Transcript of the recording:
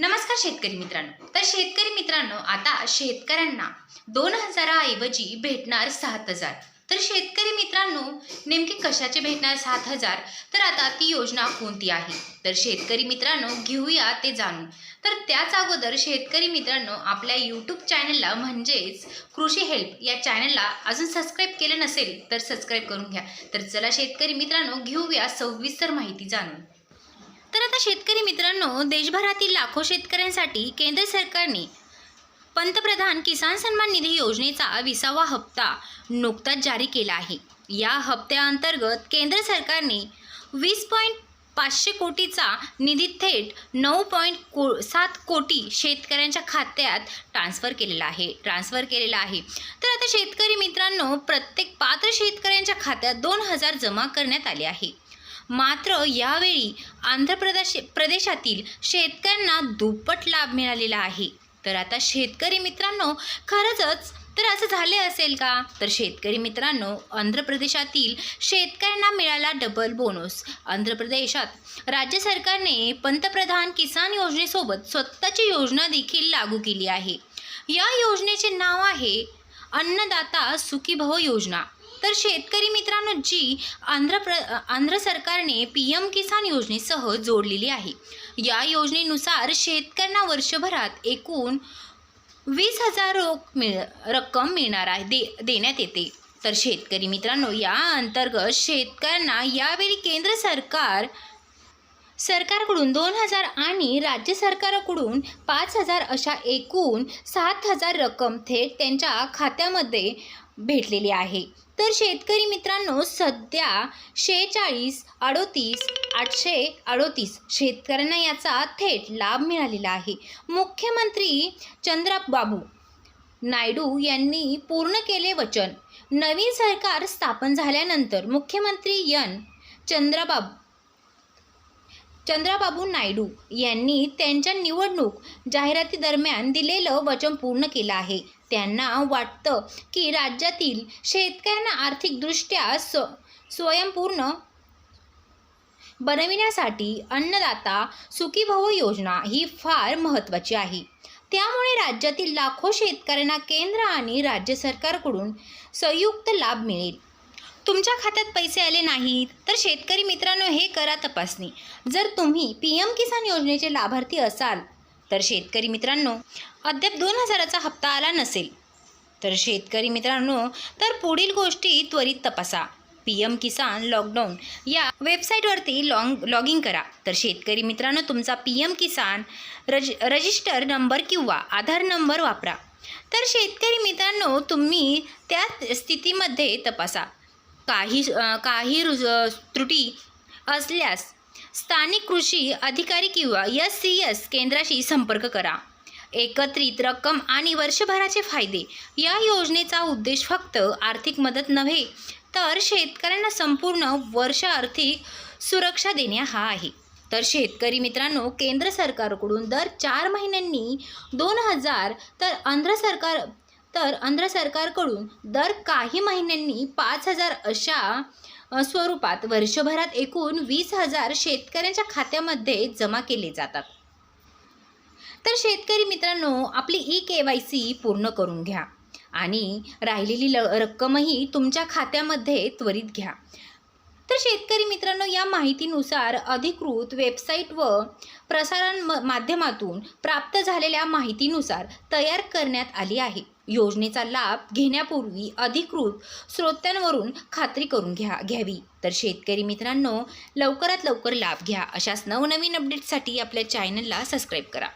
नमस्कार शेतकरी मित्रांनो. तर शेतकरी मित्रांनो आता शेतकऱ्यांना दोन हजाराऐवजी भेटणार सात हजार. तर शेतकरी मित्रांनो नेमके कशाचे भेटणार सात हजार? तर आता ती योजना कोणती आहे? तर शेतकरी मित्रांनो घेऊया ते जाणून. तर त्याच अगोदर शेतकरी मित्रांनो आपल्या यूट्यूब चॅनलला म्हणजेच कृषी हेल्प या चॅनलला अजून सबस्क्राईब केलं नसेल तर सबस्क्राईब करून घ्या. तर चला शेतकरी मित्रांनो घेऊया सविस्तर माहिती जाणून. तर आता शेतकरी मित्रांनो देशभरातील लाखो शेतकऱ्यांसाठी केंद्र सरकारने पंतप्रधान किसान सन्मान निधी योजनेचा विसावा हप्ता नुकताच जारी केला आहे. या हप्त्याअंतर्गत केंद्र सरकारने वीस पॉईंट पाचशे कोटीचा निधी थेट नऊ पॉईंट को सात कोटी शेतकऱ्यांच्या खात्यात ट्रान्स्फर केलेला आहे ट्रान्स्फर केलेला आहे. तर आता शेतकरी मित्रांनो प्रत्येक पात्र शेतकऱ्यांच्या खात्यात दोन हजार जमा करण्यात आले आहे. मात्र यावेळी आंध्र प्रदेश प्रदेशातील शेतकऱ्यांना दुप्पट लाभ मिळालेला आहे. तर आता शेतकरी मित्रांनो खरंच तर असं झाले असेल का? तर शेतकरी मित्रांनो आंध्र प्रदेशातील शेतकऱ्यांना मिळाला डबल बोनस आंध्र प्रदेशात राज्य सरकारने पंतप्रधान किसान योजनेसोबत स्वतःची योजना देखील लागू केली आहे. या योजनेचे नाव आहे अन्नदाता सुखीभव योजना. तर शेतकरी मित्रांनो जी आंध्र प्र आंध्र सरकारने पी एम किसान योजनेसह जोडलेली आहे. या योजनेनुसार शेतकऱ्यांना वर्षभरात एकूण वीस हजार रोख मिळ रक्कम मिळणार आहे दे देण्यात येते. तर शेतकरी मित्रांनो या अंतर्गत शेतकऱ्यांना यावेळी केंद्र सरकार सरकारकडून दोन हजार आणि राज्य सरकारकडून पाच हजार अशा एकूण सात हजार रक्कम थेट त्यांच्या खात्यामध्ये भेटलेली आहे. तर शेतकरी मित्रांनो सध्या शेहेचाळीस अडोतीस आठशे अडोतीस शेतकऱ्यांना याचा थेट लाभ मिळालेला आहे. मुख्यमंत्री चंद्रबाबू नायडू यांनी पूर्ण केले वचन. नवीन सरकार स्थापन झाल्यानंतर मुख्यमंत्री यन चंद्रबाबू चंद्राबाबू नायडू यांनी त्यांच्या निवडणूक जाहिराती दरम्यान दिलेलं वचन पूर्ण केलं आहे. त्यांना वाटतं की राज्यातील शेतकऱ्यांना आर्थिकदृष्ट्या स्व स्वयंपूर्ण बनविण्यासाठी अन्नदाता सुखीभव योजना ही फार महत्त्वाची आहे. त्यामुळे राज्यातील लाखो शेतकऱ्यांना केंद्र आणि राज्य सरकारकडून संयुक्त लाभ मिळेल. तुमच्या खात्यात पैसे आले नाहीत तर शेतकरी मित्रांनो हे करा तपासणी. जर तुम्ही पी एम किसान योजनेचे लाभार्थी असाल तर शेतकरी मित्रांनो अद्याप दोन हजाराचा हप्ता आला नसेल. तर शेतकरी मित्रांनो तर पुढील गोष्टी त्वरित तपासा. पी एम किसान लॉकडाऊन या वेबसाईटवरती लॉग लॉग इन करा. तर शेतकरी मित्रांनो तुमचा पी एम किसान रज रजिस्टर नंबर किंवा आधार नंबर वापरा. तर शेतकरी मित्रांनो तुम्ही त्या स्थितीमध्ये तपासा. काही काही रुज त्रुटी असल्यास स्थानिक कृषी अधिकारी किंवा एस सी एस केंद्राशी संपर्क करा. एकत्रित रक्कम आणि वर्षभराचे फायदे या योजनेचा उद्देश फक्त आर्थिक मदत नव्हे तर शेतकऱ्यांना संपूर्ण वर्ष आर्थिक सुरक्षा देणे हा आहे. तर शेतकरी मित्रांनो केंद्र सरकारकडून दर चार महिन्यांनी दोन हजार तर आंध्र सरकार तर आंध्र सरकारकडून दर काही महिन्यांनी पाच हजार अशा स्वरूपात वर्षभरात एकूण वीस हजार शेतकऱ्यांच्या खात्यामध्ये जमा केले जातात. तर शेतकरी मित्रांनो आपली ई के वाय सी पूर्ण करून घ्या आणि राहिलेली ल रक्कमही तुमच्या खात्यामध्ये त्वरित घ्या. तर शेतकरी मित्रांनो या माहितीनुसार अधिकृत वेबसाईट व प्रसारण म माध्यमातून प्राप्त झालेल्या माहितीनुसार तयार करण्यात आली आहे. योजनेचा लाभ घेण्यापूर्वी अधिकृत स्रोत्यांवरून खात्री करून घ्या घ्यावी. तर शेतकरी मित्रांनो लवकरात लवकर लाभ घ्या. अशाच नवनवीन अपडेटसाठी आपल्या चॅनलला सबस्क्राईब करा.